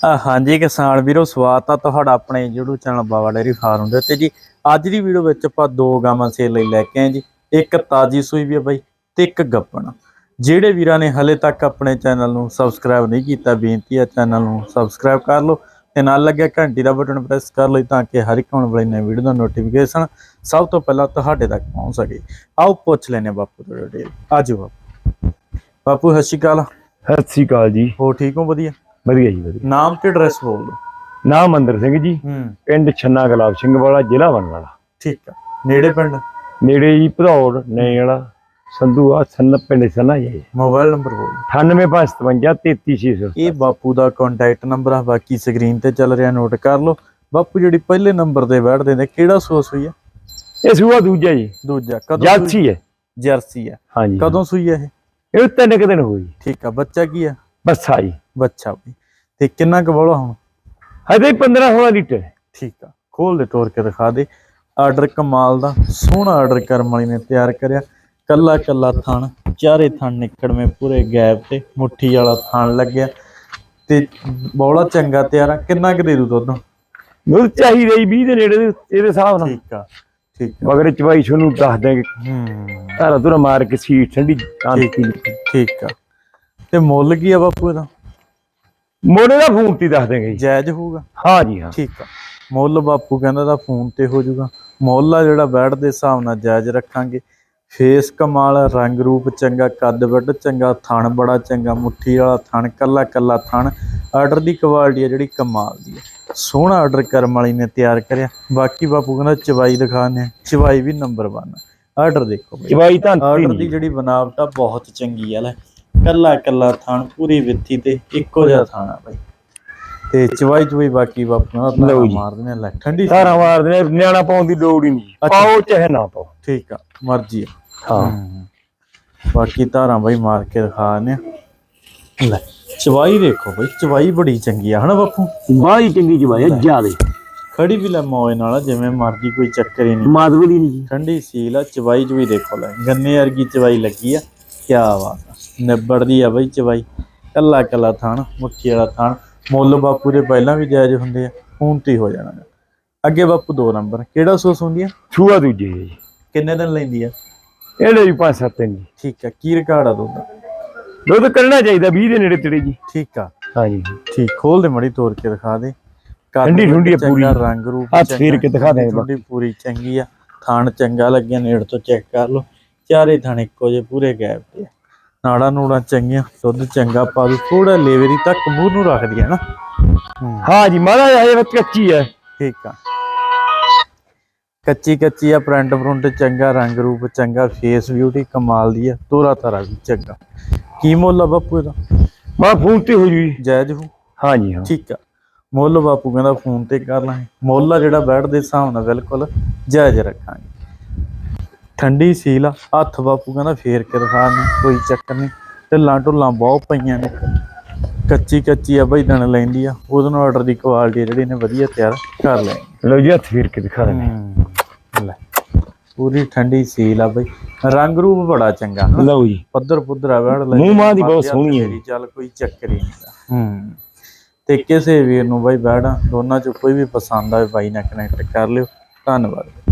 ਆ ਹਾਂਜੀ ਕਿਸਾਨ ਵੀਰੋ ਸਵਾਗਤ ਆ ਤੁਹਾਡਾ ਆਪਣੇ YouTube channel Bawa dairy farm ਦੇ ਉੱਤੇ ਜੀ। ਅੱਜ ਦੀ ਵੀਡੀਓ ਵਿੱਚ ਆਪਾਂ ਦੋ ਗਾਵਾਂ ਸੇਲ ਲਈ ਲੈ ਕੇ ਆਏ ਜੀ। ਇੱਕ ਤਾਜੀ ਸੂਈ ਵੀ ਆ ਬਾਈ ਤੇ ਇੱਕ ਗੱਪਣ। ਜਿਹੜੇ ਵੀਰਾਂ ਨੇ ਹਲੇ ਤੱਕ ਆਪਣੇ ਚੈਨਲ ਨੂੰ ਸਬਸਕ੍ਰਾਈਬ ਨਹੀਂ ਕੀਤਾ ਬੇਨਤੀ ਹੈ ਚੈਨਲ ਨੂੰ ਸਬਸਕ੍ਰਾਈਬ ਕਰ ਲਓ ਤੇ ਨਾਲ ਲੱਗਿਆ ਘੰਟੀ ਦਾ ਬਟਨ ਪ੍ਰੈਸ ਕਰ ਲਈ ਤਾਂ ਕਿ ਹਰ ਇੱਕ ਆਉਣ ਵਾਲੀ ਨਵੀਂ ਵੀਡੀਓ ਦਾ ਨੋਟੀਫਿਕੇਸ਼ਨ ਸਭ ਤੋਂ ਪਹਿਲਾਂ ਤੁਹਾਡੇ ਤੱਕ ਪਹੁੰਚ ਸਕੇ। ਆਓ ਪੁੱਛ ਲੈਨੇ ਬਾਪੂ ਤੋਂ ਡਿਟੇਲ ਆਜੋ ਬਾਪੂ। ਬਾਪੂ ਸਤਿ ਸ਼੍ਰੀ ਅਕਾਲ। ਸਤਿ ਸ੍ਰੀ ਅਕਾਲ ਜੀ। ਹੋ ਠੀਕ ਹੋ? ਵਧੀਆ? ਵਧੀਆ ਜੀ ਵਧੀਆ। ਨਾਮ ਤੇ ਐਡਰੈਸ ਬੋਲ ਦਿਓ। ਨਾਮ ਮੰਦਰ ਸਿੰਘ ਜੀ ਹੂੰ। ਪਿੰਡ ਛੰਨਾ ਗੁਲਾਬ ਸਿੰਘ ਵਾਲਾ ਜ਼ਿਲ੍ਹਾ ਬਨਵਾਲਾ ਠੀਕ ਆ। ਨੇੜੇ ਪਿੰਡ? ਨੇੜੇ ਜੀ ਭਦੌੜ ਨੇ ਵਾਲਾ ਸੰਧੂ ਆ ਸੰਨ ਪਿੰਡ ਸੰਨਾ ਜੀ ਮੋਬਾਈਲ ਨੰਬਰ ਬੋਲ 98557 33600 ਇਹ ਬਾਪੂ ਦਾ ਕੰਟੈਕਟ ਨੰਬਰ ਆ ਬਾਕੀ ਸਕਰੀਨ ਤੇ ਚੱਲ ਰਿਹਾ ਨੋਟ ਕਰ ਲਓ। ਬਾਪੂ ਜਿਹੜੀ ਪਹਿਲੇ ਨੰਬਰ ਤੇ ਬੈਠਦੇ ਨੇ ਕਿਹੜਾ ਸੋਸ ਹੋਈ ਆ? ਇਹ ਸੂਆ ਦੂਜਾ ਜੀ। ਦੂਜਾ ਕਦੋਂ ਸੂਈ? ਜਾਲਸੀ ਹੈ। ਜਰਸੀ ਆ ਹਾਂਜੀ ਕਦੋਂ ਸੂਈ ਆ ਇਹ? ਇਹ ਤਿੰਨ ਕੁ ਦਿਨ ਹੋਈ ਠੀਕ ਆ ਬੱਚਾ ਕੀ ਆ? ਬੱਸਾ ਜੀ ਬੱਚਾ ਵੀ। ਤੇ ਕਿੰਨਾ ਕੁ ਬੋਲਾ ਹੁਣ? ਹਜੇ 15 16 ਲੀਟਰ। ਠੀਕ ਆ। ਖੋਲ ਦੇ ਤੋੜ ਕੇ ਦਿਖਾ ਦੇ। ਆਰਡਰ ਕਮਾਲ ਦਾ ਸੋਹਣਾ ਆਰਡਰ ਕਰਮ ਵਾਲੀ ਨੇ ਤਿਆਰ ਕਰਿਆ। ਕੱਲਾ ਕੱਲਾ ਥਣ ਚਾਰੇ ਥਣ ਨਿਕੜਵੇਂ ਪੂਰੇ ਗੈਪ ਤੇ ਮੁੱਠੀ ਵਾਲਾ ਥਣ ਲੱਗਿਆ। ਤੇ ਬੋਲਾ ਚੰਗਾ ਤਿਆਰ ਆ। ਕਿੰਨਾ ਕੁ ਦੇ ਦੂ ਦੁੱਧ? ਦੁੱਧ ਚਾਹੀਦਾ ਜੀ 20 ਦੇ ਨੇੜੇ ਦੇ ਇਹਦੇ ਹਿਸਾਬ ਨਾਲ। ਠੀਕ ਆ ਠੀਕ ਆ। ਮਗਰ ਚਵਾਈ ਤੁਹਾਨੂੰ ਦੱਸ ਦੇਂਗੇ ਹੂੰ। ਧਾਰਾ ਧੁਰਾ ਮਾਰ ਕੇ ਸੀਟ ਠੰਡੀ ਠੀਕ ਆ। ਤੇ ਮੁੱਲ ਕੀ ਆ ਬਾਪੂ ਇਹਦਾ? ਮੋੜੇ ਦਾ ਫੋਨ ਤੇ ਦੱਸ ਦੇਂਗੇ ਜਾਇਜ਼ ਹੋਊਗਾ? ਹਾਂ ਜੀ ਹਾਂ। ਠੀਕ ਆ। ਮੁੱਲ ਬਾਪੂ ਕਹਿੰਦਾ ਦਾ ਫੋਨ ਤੇ ਹੋ ਜਾਊਗਾ। ਮੁੱਲ ਆ ਜਿਹੜਾ ਬੈਠ ਦੇ ਹਿਸਾਬ ਨਾਲ ਜਾਇਜ਼ ਰੱਖਾਂਗੇ। ਫੇਸ ਕਮਾਲ ਰੰਗ ਰੂਪ ਚੰਗਾ ਕੱਦ ਵੱਡ ਚੰਗਾ ਥਣ ਬੜਾ ਚੰਗਾ ਮੁੱਠੀ ਵਾਲਾ ਥਣ ਕੱਲਾ ਕੱਲਾ ਥਣ। ਆਰਡਰ ਦੀ ਕੁਆਲਿਟੀ ਆ ਜਿਹੜੀ ਕਮਾਲ ਦੀ ਆ। ਸੋਹਣਾ ਆਰਡਰ ਕਰਮ ਵਾਲੀ ਨੇ ਤਿਆਰ ਕਰਿਆ। ਬਾਕੀ ਬਾਪੂ ਕਹਿੰਦਾ ਚਵਾਈ ਦਿਖਾਣੇ ਚਵਾਈ ਵੀ ਨੰਬਰ 1 ਆਰਡਰ ਦੇਖੋ ਚਵਾਈ ਤਾਂ ਆਰਡਰ ਦੀ ਜਿਹੜੀ ਬਨਾਵਟ ਆ ਬਹੁਤ ਚੰਗੀ ਆ ਲੈ। ਕੱਲਾ ਕੱਲਾ ਥਣ ਪੂਰੀ ਵਿੱਥੀ ਤੇ ਇੱਕੋ ਜਿਹਾ ਥਣ ਆ ਬਾਈ। ਤੇ ਚਵਾਈ ਚਵਾਈ ਬਾਕੀ ਬਾਪੂ ਨਾਲ ਲਓ। ਮਾਰਦੇ ਨੇ ਲੈ ਠੰਡੀ ਧਾਰਾ ਮਾਰਦੇ ਨੇ ਨਿਆਣਾ ਪਾਉਣ ਦੀ ਲੋੜ ਹੀ ਨਹੀਂ। ਅੱਛਾ। ਪਾਓ ਚਾਹੇ ਨਾ ਪਾਓ। ਠੀਕ ਆ ਮਰਜ਼ੀ ਆ। ਹਾਂ। ਬਾਕੀ ਧਾਰਾਂ ਬਾਈ ਮਾਰ ਕੇ ਦਿਖਾ ਨੇ ਲੈ। ਚਵਾਈ ਦੇਖੋ ਬਾਈ ਚਵਾਈ ਬੜੀ ਚੰਗੀ ਆ ਹਨਾ ਬਾਪੂ? ਬਾਹਲੀ ਚੰਗੀ ਜਵਾਈ ਹੈ ਜਿਆਦੇ। ਖੜੀ ਵੀ ਲੈ ਮੌਜ ਨਾਲ ਜਿਵੇਂ ਮਰਜ਼ੀ ਕੋਈ ਚੱਕਰ ਹੀ ਨਹੀਂ। ਮਾਦਵ ਦੀ ਨਹੀਂ। ਜੀ ਠੰਡੀ ਸੀਲ ਆ ਚਵਾਈ ਚ ਵੀ ਦੇਖੋ ਲੈ ਗੰਨੇ ਵਰਗੀ ਚਵਾਈ ਲੱਗੀ ਆ। ਕੀ ਬਾਤ ਨਿਬੜਦੀ ਆ ਬਈ ਚਵਾਈ ਕੱਲਾ ਕੱਲਾ ਥਾਣ ਮੁੱਠੀ ਵਾਲਾ ਥਾਣ ਮੁੱਲ ਬਾਪੂ ਦੇ ਪਹਿਲਾਂ ਵੀ ਜਾਇਜ਼ ਹੁੰਦੇ ਆ ਹੁਣ ਤੇ ਹੀ ਜਾਣਾ। ਅੱਗੇ ਬਾਪੂ ਦੋ ਨੰਬਰ। ਕਿਹੜਾ ਸੋਸ ਹੁੰਦੀ ਆ? ਛੂਆ ਦੂਜੇ। ਹੈ ਜੀ ਕਿੰਨੇ ਦਿਨ ਲੈਂਦੀ ਆ? ਇਹਦੇ ਵੀ ਪੰਜ ਸੱਤ ਦਿਨ। ਜੀ ਠੀਕ ਆ ਕੀ ਰਿਕਾਰਡ ਆ ਦੁੱਧ ਦੁੱਧ ਕਰਨਾ ਚਾਹੀਦਾ 20 ਦੇ ਨੇੜੇ ਤੇੜੇ ਜੀ। ਠੀਕ ਆ। ਹਾਂਜੀ। ਠੀਕ ਖੋਲ ਦੇ ਮੜੀ ਤੋੜ ਕੇ ਦਿਖਾ ਦੇ। ਕੱਦ ਠੰਡੀ ਵੱਧ ਠੁੰਡੀ ਆ ਚੰਗਾ, ਪੂਰੀ। ਰੰਗ ਰੂਪ ਹੱਥ ਚੰਗਾ, ਫੇਰ ਕੇ ਦਿਖਾ ਦੇ ਠੰਡੀ ਠੁੰਡੀ ਪੂਰੀ ਚੰਗੀ ਆ। ਥਾਣ ਚੰਗਾ ਲੱਗਿਆ ਨੇੜ ਤੋਂ ਚੈੱਕ ਕਰ ਲਓ। ਚਾਰੇ ਥਾਣ ਇੱਕੋ ਜਿਹੇ ਪੂਰੇ ਗੈਪ ਤੇ। ਨਾੜਾਂ ਨੂੜਾਂ ਚੰਗੀਆਂ ਦੁੱਧ ਚੰਗਾ ਪਾ ਦੂ ਥੋੜਾ ਲੇਵਰੀ ਤੱਕ ਮੂੰਹ ਨੂੰ ਰੱਖਦੀ ਹੈ ਨਾ। ਹੂੰ, ਜੀ ਮਾਦਾ ਹਜੇ ਵਿੱਚ ਕੱਚੀ ਹੈ। ਠੀਕ ਆ। ਕੱਚੀ ਕੱਚੀ ਆ ਪ੍ਰਿੰਟ ਪ੍ਰਿੰਟ ਚੰਗਾ ਰੰਗ ਰੂਪ ਚੰਗਾ ਫੇਸ ਬਿਊਟੀ ਕਮਾਲ ਦੀ ਆ ਤੋਰਾ ਤਾਰਾ ਵੀ ਚੰਗਾ। ਕੀ ਮੁੱਲ ਆ ਬਾਪੂ ਇਹਦਾ? ਮਾ ਫੋਨ ਤੇ ਹੋ ਜੂ ਜਾਇਜ਼ ਹੋ ਹਾਂ ਜੀ ਹਾਂ। ਠੀਕ ਆ। ਮੁੱਲ ਬਾਪੂ ਕਹਿੰਦਾ ਫੋਨ ਤੇ ਕਰ ਲਾਂਗੇ ਮੁੱਲ ਆ ਜਿਹੜਾ ਬੈਠ ਦੇ ਹਿਸਾਬ ਨਾਲ ਬਿਲਕੁਲ ਜਾਇਜ਼ ਰੱਖਾਂਗੇ। ਠੰਡੀ ਸੀਲ ਆ ਹੱਥ ਬਾਪੂ ਕਹਿੰਦਾ ਫੇਰ ਕੇ ਦਿਖਾ ਨਹੀਂ ਕੋਈ ਚੱਕਰ ਨਹੀਂ। ਢਿੱਲਾਂ ਢੁੱਲਾਂ ਬਹੁਤ ਪਈਆਂ ਨੇ। ਕੱਚੀ ਕੱਚੀ ਆ ਬਈ ਦਣ ਲੈਂਦੀ ਆ। ਉਹਦੇ ਨਾਲ ਆਰਡਰ ਦੀ ਕੁਆਲਿਟੀ ਜਿਹੜੀ ਨੇ ਵਧੀਆ ਤਿਆਰ ਕਰ ਲੈ ਲਓ ਜੀ ਹੱਥ ਫੇਰ ਕੇ ਦਿਖਾ ਦੇ ਲੈ। ਪੂਰੀ ਠੰਡੀ ਸੀਲ ਆ ਬਈ। ਰੰਗ ਰੂਪ ਬੜਾ ਚੰਗਾ ਲਓ ਜੀ। ਪੱਧਰ ਪੁੱਧਰ ਆ ਵੜ ਲੈ। ਮੂੰਹ ਮਾਂ ਦੀ ਬਹੁਤ ਸੋਹਣੀ ਹੈ। ਚੱਲ ਕੋਈ ਚੱਕਰ ਹੀ ਨਹੀਂ ਹੂੰ। ਤੇ ਕਿਸੇ ਵੀਰ ਨੂੰ ਬਾਈ ਬੈੜਾ ਦੋਨਾਂ ਚੋਂ ਕੋਈ ਵੀ ਪਸੰਦ ਆਵੇ ਬਾਈ ਨਾਲ ਕਨੈਕਟ ਕਰ ਲਿਓ। ਧੰਨਵਾਦ।